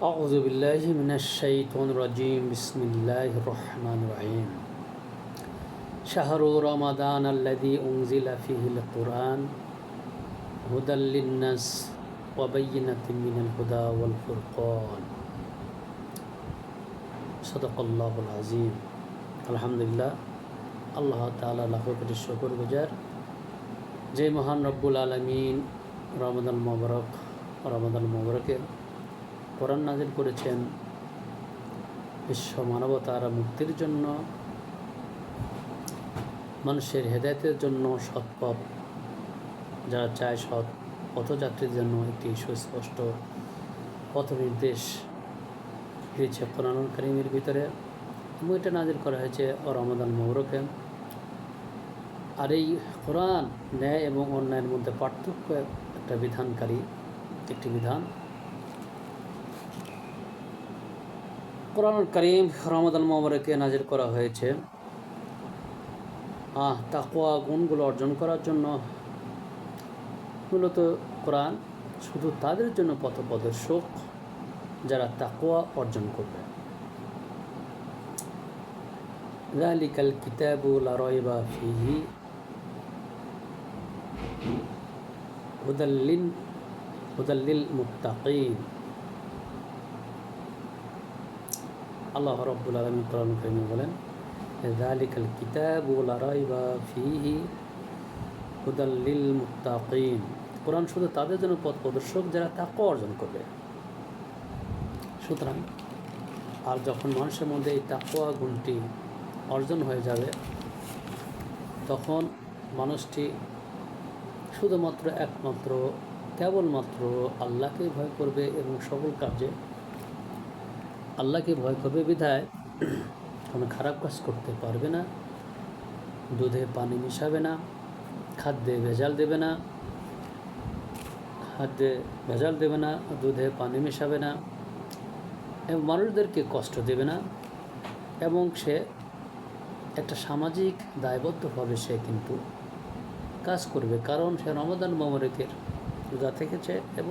أعوذ بالله من الشيطان الرجيم بسم الله الرحمن الرحيم شهر رمضان الذي أنزل فيه القرآن هدى للناس وبينة من الهدى والفرقان صدق الله العظيم الحمد لله আল্লাহ তালা লাখ কোটি শকর গুজার যে মহান রব্বুল আলমিন রমাদান মোবারক রমাদান মোবারকের কোরআন নাজির করেছেন, বিশ্ব মানবতার মুক্তির জন্য, মানুষের হেদায়তের জন্য সৎপথ যারা চায় সৎ পথযাত্রীর জন্য একটি সুস্পষ্ট পথ নির্দেশ দিয়েছে কোরআন করিমের ভিতরে। এবং এটা নাজির করা হয়েছে রমাদান মোবারকে। আর এই কোরআন, ন্যায় এবং অন্যায়ের মধ্যে পার্থক্য একটা বিধানকারী, একটি বিধান। কোরআনুল করিম রমাদান মোবারকে নাজির করা হয়েছে আহ তাকোয়া গুণগুলো অর্জন করার জন্য মূলত কোরআন শুধু তাদের জন্য পথপ্রদর্শক যারা তাকোয়া অর্জন করবে ذلك الكتاب لا ريب فيه هدى لل هدى للمتقين আল্লাহ রব্বুল আলমী কোরআন করিমে বলেন জালিকাল কিতাব লা রাইবা ফিহি হুদাল্লিল মুত্তাকিন। কোরআন শুধু তাদের জন্য পথ প্রদর্শক, যারা তাকে অর্জন করবে। সুতরাং, আর যখন মানুষের মধ্যে এই তাকোয়া গুণটি অর্জন হয়ে যাবে, তখন মানুষটি শুধুমাত্র একমাত্র, কেবলমাত্র আল্লাহকে ভয় করবে এবং সকল কার্যে আল্লাহকে ভয় করবে বিধায় কোনো খারাপ কাজ করতে পারবে না, দুধে পানি মিশাবে না, খাদ্যে ভেজাল দেবে না, খাদ্যে ভেজাল দেবে না, দুধে পানি মেশাবে না এবং মানুষদেরকে কষ্ট দেবে না এবং সে একটা সামাজিক দায়বদ্ধভাবে সে কিন্তু কাজ করবে। কারণ সে রমাদান মোবারকের রোজা থেকেছে এবং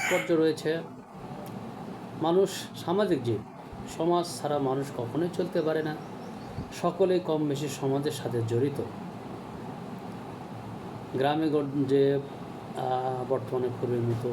তাৎপর্য রয়েছে, মানুষ সামাজিক জীব। সমাজ ছাড়া মানুষ কখনোই চলতে পারে না। সকলে কম বেশি সমাজের সাথে জড়িত। গ্রামে যে বর্তমানে খুবই মতো।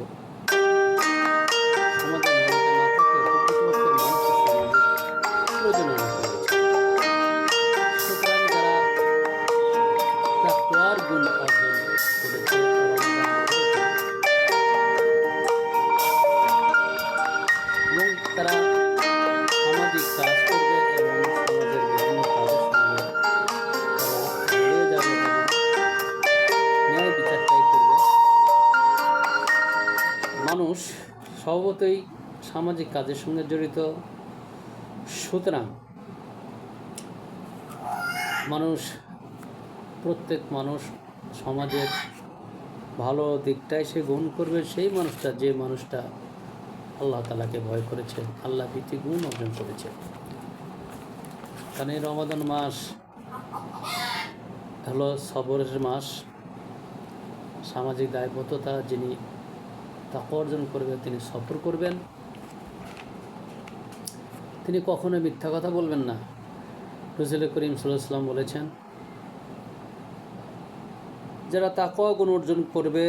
মানুষ স্বভাবতই সামাজিক কাজের সঙ্গে জড়িত। সুতরাং মানুষ, প্রত্যেক মানুষ সমাজের ভালো দিকটাই সে গ্রহণ করবে, সেই মানুষটা, যে মানুষটা আল্লাহ তালাকে ভয় করেছে, আল্লাহ ভীতি গুণ অর্জন করেছে। কারণ এই রমাদান মাস হলো সবরের মাস। সামাজিক দায়বদ্ধতা যিনি তাকে অর্জন করবে, তিনি সফর করবেন। তিনি কখনো মিথ্যা কথা বলবেন না। রসুল করিম সাল্লাম বলেছেন, যারা তাকওয়া গুণ অর্জন করবে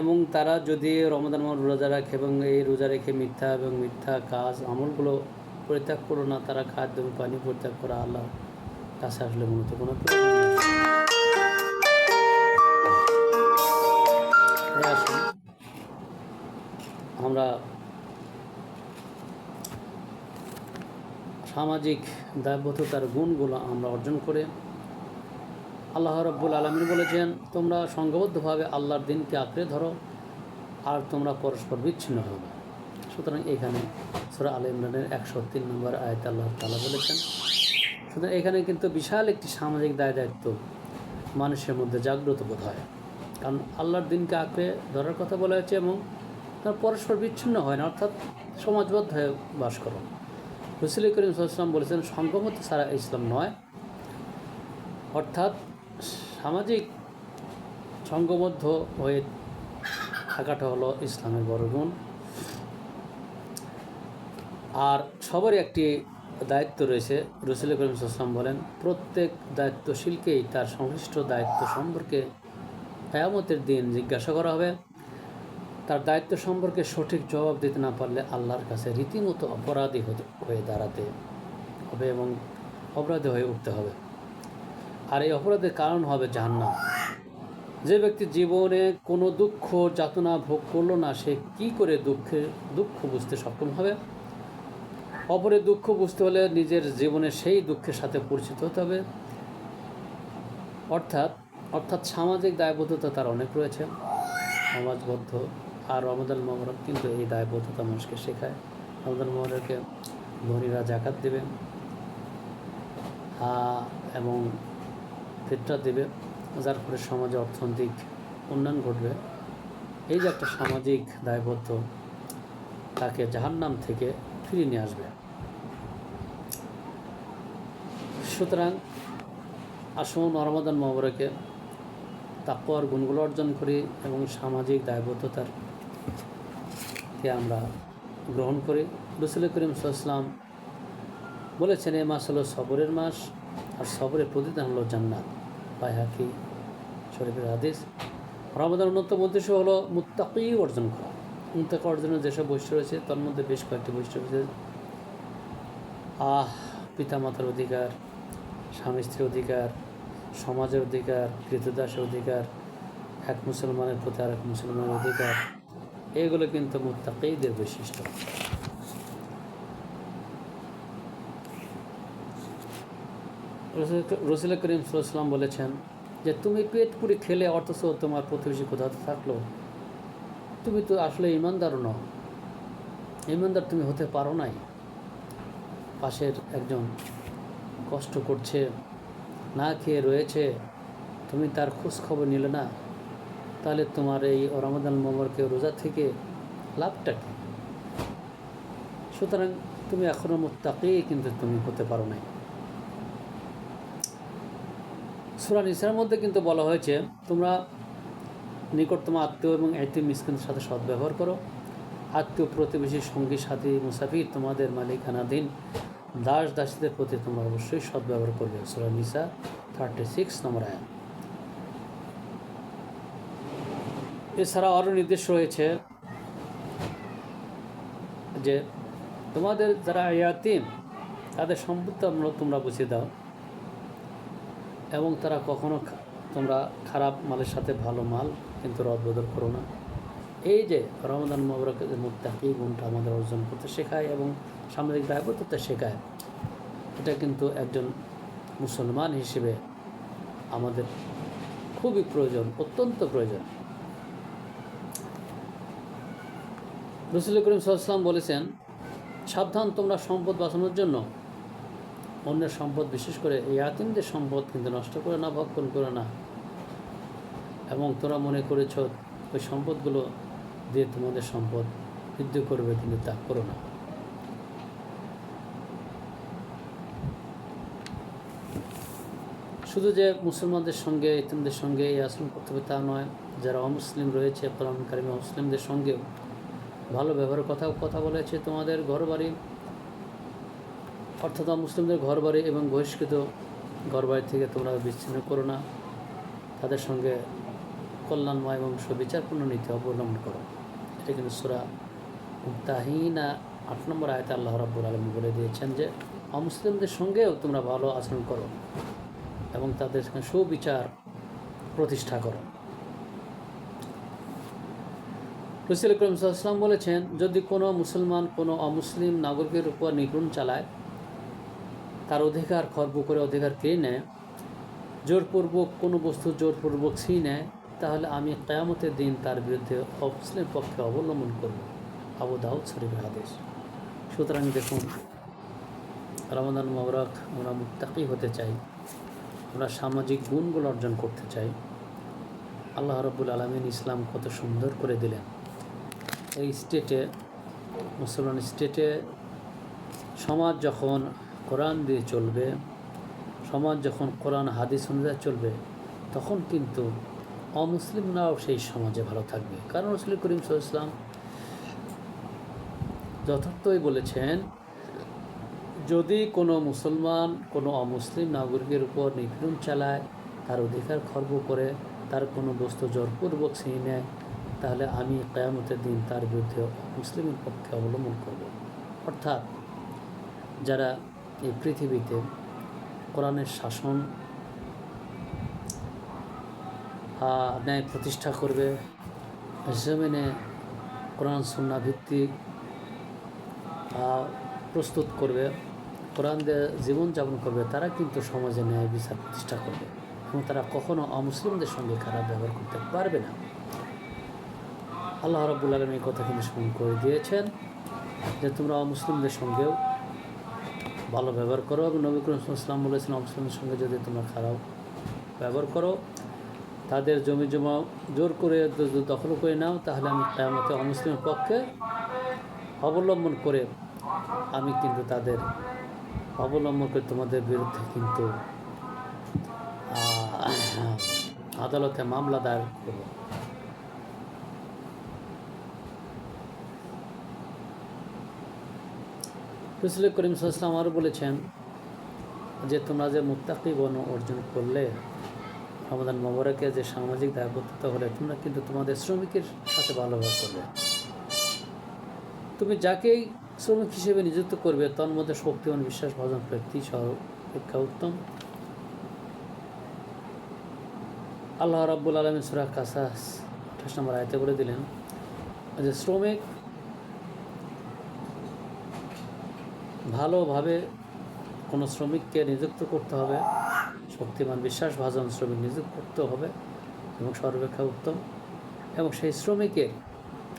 এবং তারা যদি রমদান মাস রোজা রাখে এবং এই রোজা রেখে মিথ্যা এবং মিথ্যা কাজ, আমলগুলো পরিত্যাগ করো না, তারা খাদ্য এবং পানি পরিত্যাগ করা আল্লাহ কাছে আসলে মূলত কোনো সামাজিক দায়বদ্ধতার গুণগুলো আমরা অর্জন করে আল্লাহ রব্বুল আলমিন বলেছেন, তোমরা সংঘবদ্ধভাবে আল্লাহর দিনকে আঁকড়ে ধরো আর তোমরা পরস্পর বিচ্ছিন্ন হবে সুতরাং এখানে সুরা আল ইমরানের একশো তিন নম্বর আয়ত আল্লাহ তালা বলেছেন, সুতরাং এখানে কিন্তু বিশাল একটি সামাজিক দায় দায়িত্ব মানুষের মধ্যে জাগ্রত বোধ হয়। কারণ আল্লাহর দিনকে আঁকড়ে ধরার কথা বলা হয়েছে এবং তার পরস্পর বিচ্ছিন্ন হয় না, অর্থাৎ সমাজবদ্ধ হয়ে বাস করো। রসুল করিম সাল্লাম বলেছেন সংগমত ছাড়া ইসলাম নয়। অর্থাৎ সামাজিক সঙ্গবদ্ধ হয়ে থাকাটা হলো ইসলামের বড় গুণ। আর সবারই একটি দায়িত্ব রয়েছে, রসুল করিম সাল্লাম বলেন, প্রত্যেক দায়িত্বশীলকেই তার সংশ্লিষ্ট দায়িত্ব সম্পর্কে কেয়ামতের দিন জিজ্ঞাসা করা হবে। তার দায়িত্ব সম্পর্কে সঠিক জবাব দিতে না পারলে আল্লাহর কাছে রীতিমতো অপরাধী হয়ে দাঁড়াতে হবে এবং অপরাধী হয়ে উঠতে হবে। আর এই অপরাধের কারণ হবে জাহান্নাম। যে ব্যক্তি জীবনে কোনো দুঃখ, যাতনা ভোগ করল না, সে কি করে দুঃখে দুঃখ বুঝতে সক্ষম হবে? অপরের দুঃখ বুঝতে হলে নিজের জীবনে সেই দুঃখের সাথে পরিচিত হতে হবে। অর্থাৎ অর্থাৎ সামাজিক দায়বদ্ধতা তার অনেক রয়েছে। সমাজবদ্ধ আর রমদান মোহরম কিন্তু এই দায়বদ্ধতা মানুষকে শেখায়। রমদান মোহরকে ধনীরা জাকাত দেবে এবং ফিতরা দেবে, যার ফলে সমাজে অর্থনৈতিক উন্নয়ন ঘটবে। এই যে একটা সামাজিক দায়বদ্ধ তাকে জাহান্নাম থেকে ফিরিয়ে নিয়ে আসবে। সুতরাং আসুন রমাদান মহবরকে তাকুয়ার গুণগুলো অর্জন করি এবং সামাজিক দায়বদ্ধতার কে আমরা গ্রহণ করি? রসুল করিম সাল্লাম বলেছেন, এ মাস হলো সবরের মাস, আর সবরের প্রতিদান হলো জান্নাত। বাইহাকি শরীফের হাদিস। রমাদান অন্যতম উদ্দেশ্য হলো মুত্তাকি অর্জন করা। মুত্তাকি অর্জনের যেসব বৈশিষ্ট্য রয়েছে, তার মধ্যে বেশ কয়েকটি বৈশিষ্ট্য রয়েছে। আহ, পিতামাতার অধিকার স্বামী স্ত্রীর অধিকার, সমাজের অধিকার, কৃতদাসের অধিকার, এক মুসলমানের প্রতি আর এক মুসলমানের অধিকার। এগুলো কিন্তু মুত্তাকিদের বৈশিষ্ট্য। রসুল- করিম সাল্লাম বলেছেন যে, তুমি পেট পুরি খেলে অথচ তোমার প্রতিবেশী কোথাও থাকল। তুমি তো আসলে ইমানদারও নও। ইমানদার তুমি হতে পারো নাই। পাশের একজন কষ্ট করছে, না খেয়ে রয়েছে, তুমি তার খোঁজ খবর নিলে না। তাহলে তোমার এই রমাদান মোমরকে রোজা থেকে লাভটা কী? সুতরাং তুমি এখনও মোত্তাকি কিন্তু তুমি হতে পারো নাই। সুরান ইসলামের মধ্যে কিন্তু বলা হয়েছে, তোমরা নিকটতম আত্মীয় এবং এটি মিসকিনের সাথে সদ্ব্যবহার করো। আত্মীয় প্রতিবেশী, সঙ্গী, সাথী, মুসাফির, তোমাদের মালিকানাধীন দাস দাসীদের প্রতি তোমরা অবশ্যই সদ্ব্যবহার করবে। সুরা নিসা থার্টি সিক্স নম্বর আয়াত। এছাড়া আরও নির্দেশ রয়েছে যে তোমাদের যারা ইয়াতিম তাদের সম্পদ তোমরা তোমরা বুঝিয়ে দাও। এবং তারা কখনো তোমরা খারাপ মালের সাথে ভালো মাল কিন্তু রদবদল করো না। এই যে রমদান মোবারকের মুত্তাকি গুণটা আমাদের অর্জন করতে শেখায় এবং সামাজিক দায়বদ্ধতা শেখায়, এটা কিন্তু একজন মুসলমান হিসেবে আমাদের খুবই প্রয়োজন, অত্যন্ত প্রয়োজন। রসুল করিম সাল্লাম বলেছেন, সাবধান তোমরা সম্পদ বাঁচানোর জন্য। অন্যের সম্পদ বিশেষ করে এই আতিমদের সম্পদ কিন্তু নষ্ট করে না, ভক্ষণ করে না। এবং তোরা মনে করেছ ওই সম্পদগুলো দিয়ে তোমাদের সম্পদ বৃদ্ধি করবে, কিন্তু তা করো না। শুধু যে মুসলমানদের সঙ্গে ইতিমদের সঙ্গে এই আচরণ করতে হবে তা নয়, যারা অমুসলিম রয়েছে কোরআনকারী মুসলিমদের সঙ্গেও ভালো ব্যবহারের কথা কথা বলেছে তোমাদের ঘর বাড়ি অর্থাৎ মুসলিমদের ঘর বাড়ি এবং বহিষ্কৃত ঘর বাড়ি থেকে তোমরা বিচ্ছিন্ন করো না। তাদের সঙ্গে কল্যাণময় এবং সুবিচারপূর্ণ নীতি অবলম্বন করো। এটা কিন্তু সুরা তাহিনা আট নম্বর আয়তে আল্লাহ রাব্বুল আলম বলে দিয়েছেন যে, অমুসলিমদের সঙ্গেও তোমরা ভালো আচরণ করো এবং তাদের সঙ্গে সুবিচার প্রতিষ্ঠা করো। রসুল করিম সাল্লাম বলেছেন, যদি কোনো মুসলমান কোনো অমুসলিম নাগরিকের উপর নিগ্রহণ চালায়, তার অধিকার খর্ব করে অধিকার কেড়ে নেয়? জোরপূর্বক, কোনো বস্তু জোরপূর্বক ছিঁড়ে নেয়, তাহলে আমি কেয়ামতের দিন তার বিরুদ্ধে অমুসলিম পক্ষে অবলম্বন করব। আবু দাউদ শরীফের হাদিস। সুতরাং দেখুন, রমাদান মোবারক আমরা মুত্তাকি হতে চাই, আমরা সামাজিক গুণগুলো অর্জন করতে চাই। আল্লাহ রব্বুল আলমিন ইসলাম কত সুন্দর করে দিলেন। এই স্টেটে মুসলমান স্টেটে সমাজ যখন কোরআন দিয়ে চলবে, সমাজ যখন কোরআন, হাদিস অনুযায়ী চলবে, তখন কিন্তু অমুসলিমরাও সেই সমাজে ভালো থাকবে। কারণ রসুল করিম ইসলাম যথার্থই বলেছেন, যদি কোনো মুসলমান কোনো অমুসলিম নাগরিকের উপর নিপীড়ন চালায়, তার অধিকার খর্ব করে, তার কোনো বস্তু জোরপূর্বক ছিঁড়ে নেয় তাহলে আমি কেয়ামতের দিন তার বিরুদ্ধে মুসলিমের পক্ষে অবলম্বন করব। অর্থাৎ যারা এই পৃথিবীতে কোরআনের শাসন ন্যায় প্রতিষ্ঠা করবে, জমিনে কোরআন সন্না ভিত্তিক প্রস্তুত করবে, কোরআন দিয়ে জীবনযাপন করবে, তারা কিন্তু সমাজে ন্যায় বিচার প্রতিষ্ঠা করবে এবং তারা কখনো অমুসলিমদের সঙ্গে খারাপ ব্যবহার করতে পারবে না। আল্লাহ রাবুল আলম এই কথা কিন্তু স্মরণ করে দিয়েছেন যে তোমরা অমুসলিমদের সঙ্গেও ভালো ব্যবহার করো এবং নবী করিম বলেছেন, অমুসলিমদের সঙ্গে যদি তোমরা খারাপ ব্যবহার করো, তাদের জমি জমা জোর করে দখল করে নাও, তাহলে আমি কেয়ামতে অমুসলিমের পক্ষে অবলম্বন করে আমি কিন্তু তাদের অবলম্বন করে তোমাদের বিরুদ্ধে কিন্তু আদালতে মামলা দায়ের করব। রসুল করিম সাল্লাম আরও বলেছেন যে, তোমরা যে মুত্তাকি বন অর্জন করলে, রমাদান মোবারকে যে সামাজিক দায়বদ্ধতা হলে, তোমরা কিন্তু তোমাদের শ্রমিকের সাথে ভালো ব্যবহার করবে তুমি যাকেই শ্রমিক হিসেবে নিযুক্ত করবে, তার মধ্যে শক্তিবান বিশ্বাস ভজন ব্যক্তি সহ অপেক্ষা উত্তম। আল্লাহ রাব্বুল আলমিন সুরা কাসাস আঠাশ নম্বর আয়তে বলে দিলেন যে, শ্রমিক ভালোভাবে কোনো শ্রমিককে নিযুক্ত করতে হবে। শক্তিমান বিশ্বাসভাজন শ্রমিক নিযুক্ত করতে হবে এবং সর্বেক্ষা উত্তম। এবং সেই শ্রমিকের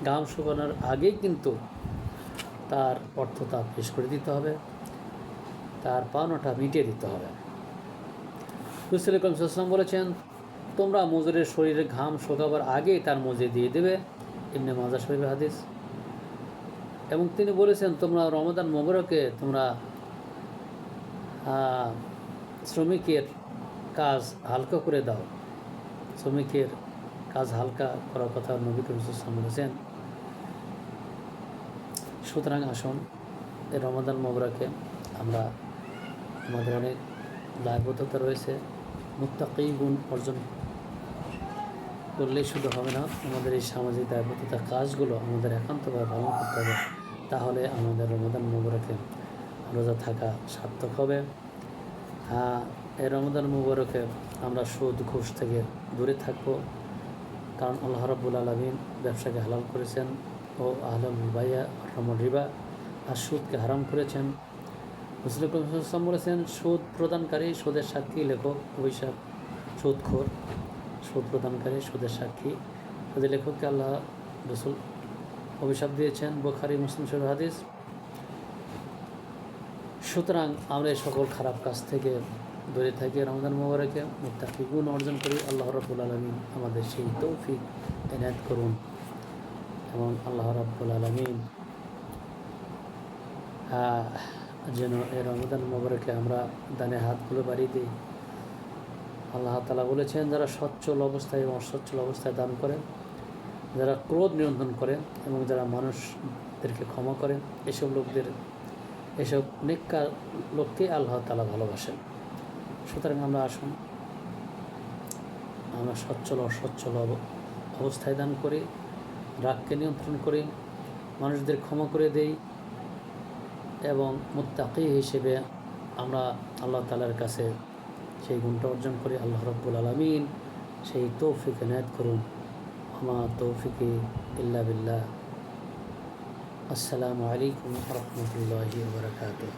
গাম শুকানোর আগেই কিন্তু তার অর্থতা পেশ করে দিতে হবে। তার পাওনাটা মিটিয়ে দিতে হবে। রসুল করিম সাল্লাম বলেছেন, তোমরা মজুরের শরীরে ঘাম শোকাবার আগেই তার মজে দিয়ে দেবে। এমনি মাজা শরীফ হাদিস। এবং তিনি বলেছেন, তোমরা রমাদান মোবারকে তোমরা শ্রমিকের কাজ হালকা করে দাও। শ্রমিকের কাজ হালকা করার কথা নবী করিম বলেছেন। সুতরাং আসুন, এই রমাদান মোবারকে আমরা আমাদের অনেক দায়বদ্ধতা রয়েছে। মুত্তাকি গুণ অর্জন করলেই শুধু হবে না, আমাদের এই সামাজিক দায়বদ্ধতার কাজগুলো আমাদের একান্তভাবে পালন করতে হবে। তাহলে আমাদের রমাদান মোবারকে রোজা থাকা সার্থক হবে। এই রমাদান মোবারকে আমরা সুদ, ঘুষ থেকে দূরে থাকব। কারণ আল্লাহ রাব্বুল আলমিন ব্যবসাকে হালাল করেছেন ও আলম রিবাইয়া রমন রিবা আর সুদকে হারাম করেছেন। মুসলিম বলেছেন, সুদ প্রদানকারী সুদের সাক্ষী লেখক, অভিশাপ, সুদখোর। সুদ প্রদানকারী সুদের সাক্ষী। সুদের লেখককে আল্লাহ রসুল অভিশাপ দিয়েছেন বোখারি, মুসলিম শরীফ হাদিস। সুতরাং আমরা এই সকল খারাপ কাজ থেকে দূরে থাকি, রমজান মোবারকে মুত্তাকি গুণ অর্জন করি। আল্লাহ রব্বুল আলমিন আমাদের সেই তৌফিক এনায়ত করুন এবং আল্লাহ রব্বুল আলমিন যেন এই রমজান মোবারকে আমরা দানে হাতগুলো বাড়িয়ে দিই। আল্লাহ তালা বলেছেন, যারা সচ্ছল অবস্থায় এবং অসচ্ছল অবস্থায় দান করেন যারা ক্রোধ নিয়ন্ত্রণ করে এবং যারা মানুষদেরকে ক্ষমা করেন, এসব লোকদের, এসব নেককার লোককে আল্লাহ তালা ভালোবাসেন। সুতরাং আমরা আসুন, আমরা সচ্ছল অসচ্ছল অব- অবস্থায় দান করি, রাগকে নিয়ন্ত্রণ করি, মানুষদের ক্ষমা করে দেই এবং মুত্তাকি হিসেবে আমরা আল্লাহ তালার কাছে সেই গুণটা অর্জন করি। আল্লাহ রব্বুল আলমিন সেই তৌফিক এনায়ত করুন। আমার তৌফিকে ইল্লা বিল্লাহ। আসসালামু আলাইকুম রহমতুল্লাহ বারকাতুহ।